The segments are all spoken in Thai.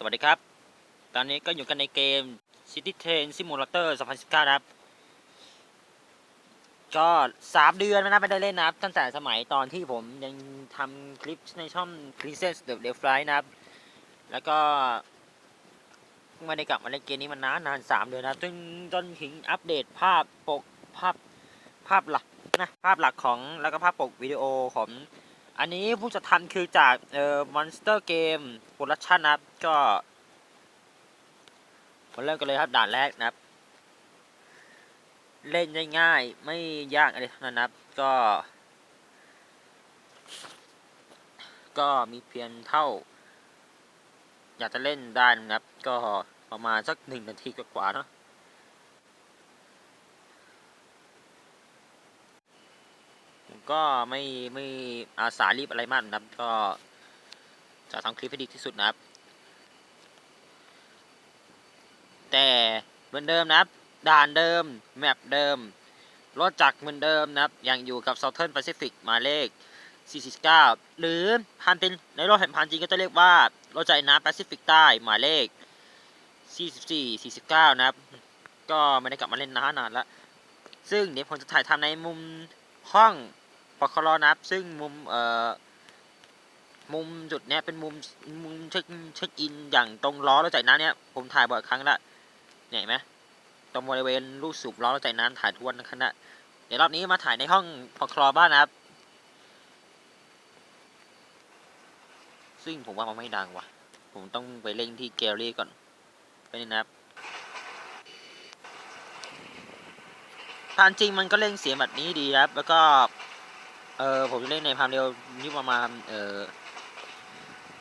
สวัสดีครับ ตอนนี้ก็อยู่กันในเกม City Train Simulator 2019 นะครับ ก็3เดือนแล้วนะไม่ได้เล่นนะครับ ตั้งแต่สมัยตอนที่ผมยังทำคลิปในช่อง Princess The d e f l y นะครับ แล้วก็ไม่ได้กลับมาเล่นเกมนี้มันานนานสามเดือนนะจนจนถึงอัปเดตภาพปกภาพภาพหลักนะภาพหลักของแล้วก็ภาพปกวิดีโอของ อันนี้ผู้จัดทำคือจากเอ่อ Monster Game Production นะครับ ก็มาเริ่มกันเลยครับด่านแรกนะครับ เล่นง่ายๆ ไม่ยากอะไรทั้งนั้นนะครับ ก็ ก็มีเพียงเท่า อยากจะเล่นได้นะครับ ก็ประมาณสักหนึ่งนาทีกว่าๆเนาะ ผม ก็ไม่ไม่อาสารีบอะไรมากนะครับ ก็จะทำคลิปให้ดีที่สุดนะครับ แต่เหมือนเดิมนะครับ ด่านเดิม แมปเดิม รถจักรเหมือนเดิมนะครับ ยังอยู่กับ Southern Pacific หมายเลข 49 หรือพันเป็นในโลกแห่งพันจริงก็จะเรียกว่า รถใจน้ำแปซิฟิกใต้หมายเลข 44 49 นะครับ ก็ไม่ได้กลับมาเล่นนานนานแล้วซึ่งเดี๋ยวผมจะถ่ายทำในมุมห้อง ปครนะครับซึ่งมุมเอ่อมุมจุดเนี้ยเป็นมุมมุมเช็คเช็คอินอย่างตรงล้อรถจักรน้ำเนี้ยผมถ่ายบ่อยครั้งละเห็นไหมตรงบริเวณลูกสูบล้อรถจักรน้ำถ่ายทวนนะคณะเดี๋ยวรอบนี้มาถ่ายในห้องปครบ้านนะครับ ซึ่งผมว่ามันไม่ดังว่ะ ผมต้องไปเล่งที่แกลลี่ก่อนไปนี่นะครับทานจริงมันก็เล่งเสียงแบบนี้ดีครับ แล้วก็ เออผมเล่นในความเร็วนี่ประมาณเออ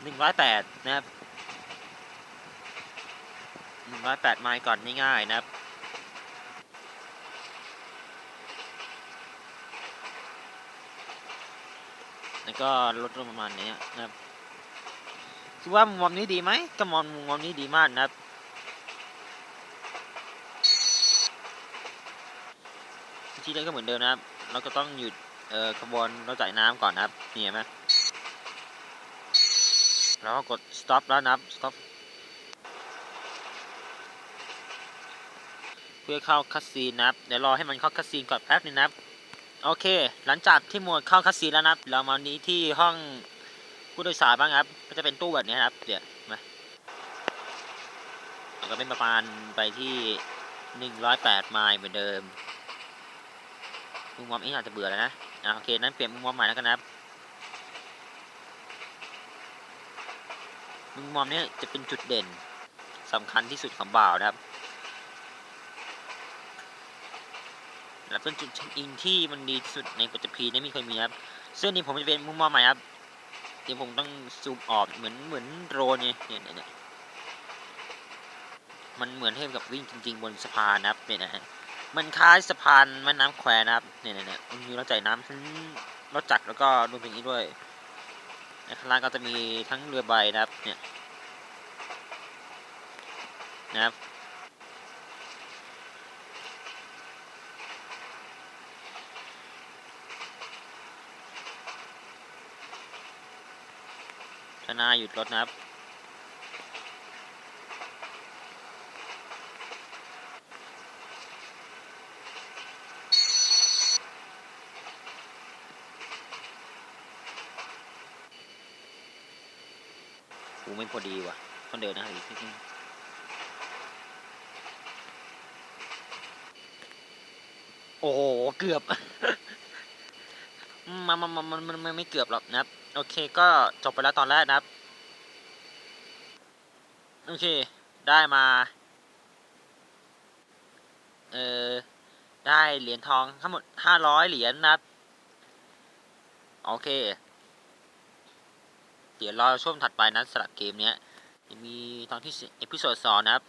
หนึ่งร้อยแปดนะครับหนึ่งร้อยแปดไมล์ก่อนง่ายๆนะครับแล้วก็ลดลงประมาณนี้นะครับคิดว่ามุมมองนี้ดีไหมก็มองมุมมองนี้ดีมากนะครับที่เล่นก็เหมือนเดิมนะครับ เราก็ต้องหยุด เออขบวนรถจ่ายน้ำก่อนนะครับนี่เห็นไหมแล้วก็กด stop แล้วนะครับ stop เพื่อเข้าคัสซีนนะครับ เดี๋ยวรอให้มันเข้าคัสซีนก่อนแป๊บนึงนะครับ โอเค หลังจากที่หมวดเข้าคัสซีนแล้วนะครับ เรามานี้ที่ห้องผู้โดยสารบ้างครับ ก็จะเป็นตู้แบบนี้นะครับ เดี๋ยวมาก็เป็นประมาณไปที่108ไมล์เหมือนเดิมมุมมองนี้อาจจะเบื่อแล้วนะ อ่าโอเค นั้นเปลี่ยนมุมมองใหม่แล้วกันนะครับมุมมองนี้จะเป็นจุดเด่นสำคัญที่สุดของบ่าวนะครับและเป็นจุดเช็คอินที่มันดีที่สุดในปัจจุบันนี้ไม่เคยมีครับซึ่งนี่ผมจะเป็นมุมมองใหม่ครับเดี๋ยวผมต้องซูมออกเหมือนเหมือนโดรนเนี่ยเนี่ยเนี่ยมันเหมือนเทียบกับวิ่งจริง ๆ บนสะพานนะครับเนี่ยนะฮะ มันคล้ายสะพานแม่น้ำแควนะครับเนี่ยเนี่ยเนี่ยมันมีรถจ่ายน้ำทั้งรถจักรแล้วก็รวมถึงนี้ด้วยในข้างล่างก็จะมีทั้งเรือใบนะครับเนี่ยนะครับชนาหยุดรถนะครับ กูไม่พอดีว่ะต้องเดินนะครับอีกนิดนึงโอ้โห เกือบ มันมันมันมันมันไม่เกือบหรอกนะครับ โอเคก็จบไปแล้วตอนแรกนะครับ โอเค ได้มา เออได้เหรียญทองทั้งหมดห้าร้อยเหรียญนะครับ โอเค เดี๋ยวรอช่วงถัดไปนะสำหรับเกมเนี้ยมีตอนที่เอพิโซดสองนะครับ